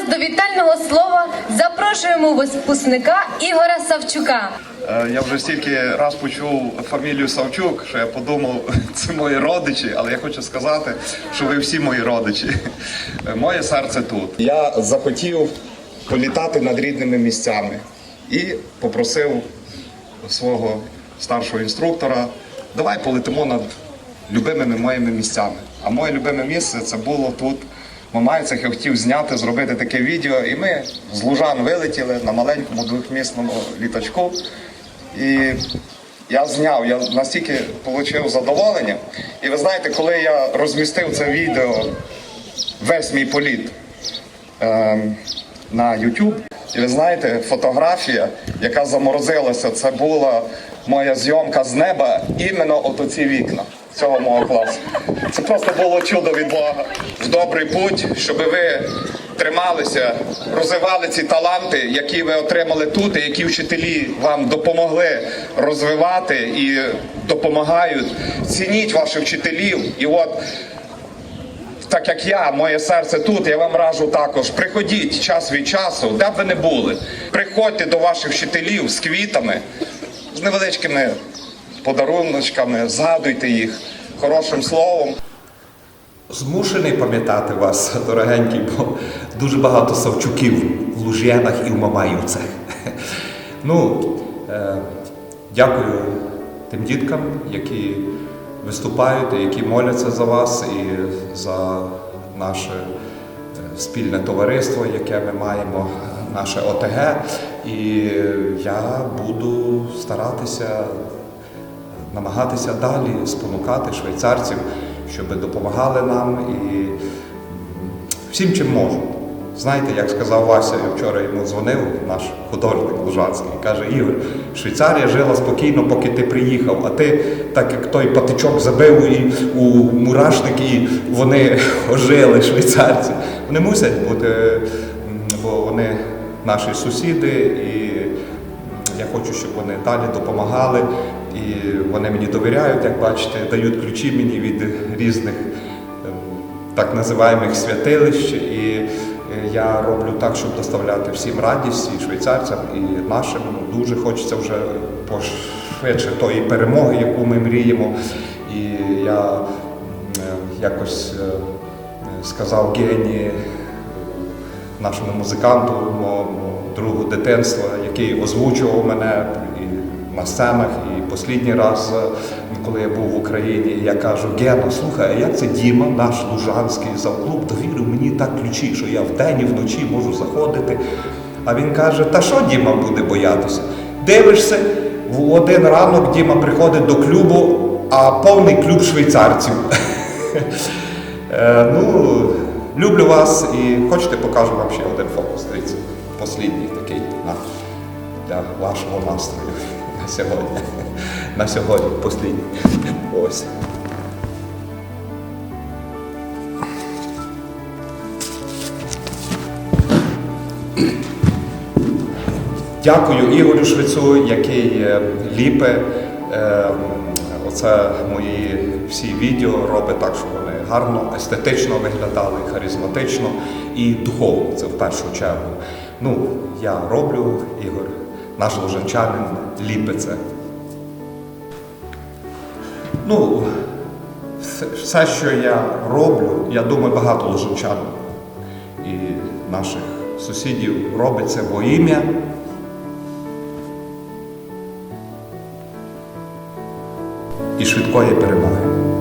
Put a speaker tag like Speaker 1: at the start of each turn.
Speaker 1: до вітального слова запрошуємо випускника Ігора Савчука.
Speaker 2: Е, Я вже стільки раз почув фамілію Савчук, що я подумав, це мої родичі, але я хочу сказати, що ви всі мої родичі. Е, Моє серце тут. Я захотів політати над рідними місцями і попросив свого старшого інструктора, давай полетимо над любимими моїми місцями. А моє любиме місце це було тут. Мамайцях я хотів зняти, зробити таке відео, і ми з Лужан вилетіли на маленькому двохмісному літачку. І я зняв, я настільки отримав задоволення. І ви знаєте, коли я розмістив це відео, весь мій політ ем, на YouTube, і ви знаєте, фотографія, яка заморозилася, це була моя зйомка з неба, іменно от оці вікна цього мого класу. Це просто було чудо від Бога. В добрий путь, щоб ви трималися, розвивали ці таланти, які ви отримали тут, і які вчителі вам допомогли розвивати і допомагають. Цініть ваших вчителів. І от так як я, моє серце тут, я вам раджу також. Приходіть час від часу, де б ви не були. Приходьте до ваших вчителів з квітами, з невеличкими подаруночками, згадуйте їх хорошим словом.
Speaker 3: Змушений пам'ятати вас, дорогенькі, бо дуже багато Савчуків в Луж'янах і в Мамаївцях. Ну, е, дякую тим діткам, які виступають, і які моляться за вас і за наше е, спільне товариство, яке ми маємо, наше ОТГ. І я буду старатися намагатися далі спонукати швейцарців, щоб допомагали нам і всім, чим можу. Знаєте, як сказав Вася, я вчора йому дзвонив, наш художник Лужанський, каже, Ігор, Швейцарія жила спокійно, поки ти приїхав, а ти, так як той патичок забив і у мурашник, і вони ожили, швейцарці. Вони мусять бути, бо вони наші сусіди, і я хочу, щоб вони далі допомагали. І вони мені довіряють, як бачите, дають ключі мені від різних ем, так називаємих святилищ. І е, я роблю так, щоб доставляти всім радість і швейцарцям, і нашим. Дуже хочеться вже пошвидше тої перемоги, яку ми мріємо. І я е, якось е, сказав Гені, нашому музиканту, моєму другу дитинства, який озвучував мене і на сценах, і останній раз, е, коли я був в Україні, я кажу, Гено, слухай, а як це Діма, наш лужанський завклуб, довірив мені так ключі, що я вдень і вночі можу заходити. А він каже: Та що Діма буде боятися? Дивишся, в один ранок Діма приходить до клубу, а повний клуб швейцарців. Е, Ну, люблю вас і хочете, покажу вам ще один фокус. Дивіться, послідній такий на, для вашого настрою на сьогодні. На сьогодні послідній. Ось. Дякую Ігорю Швецу, який е, ліпе. е, Оце мої всі відео робить так, вони гарно, естетично виглядали, харизматично і духовно. Це в першу чергу. Ну, я роблю, Ігор, наш лужанчанин ліпе це. Ну, все, що я роблю, я думаю, багато лужанчан і наших сусідів робить це во ім'я і швидкої перемоги.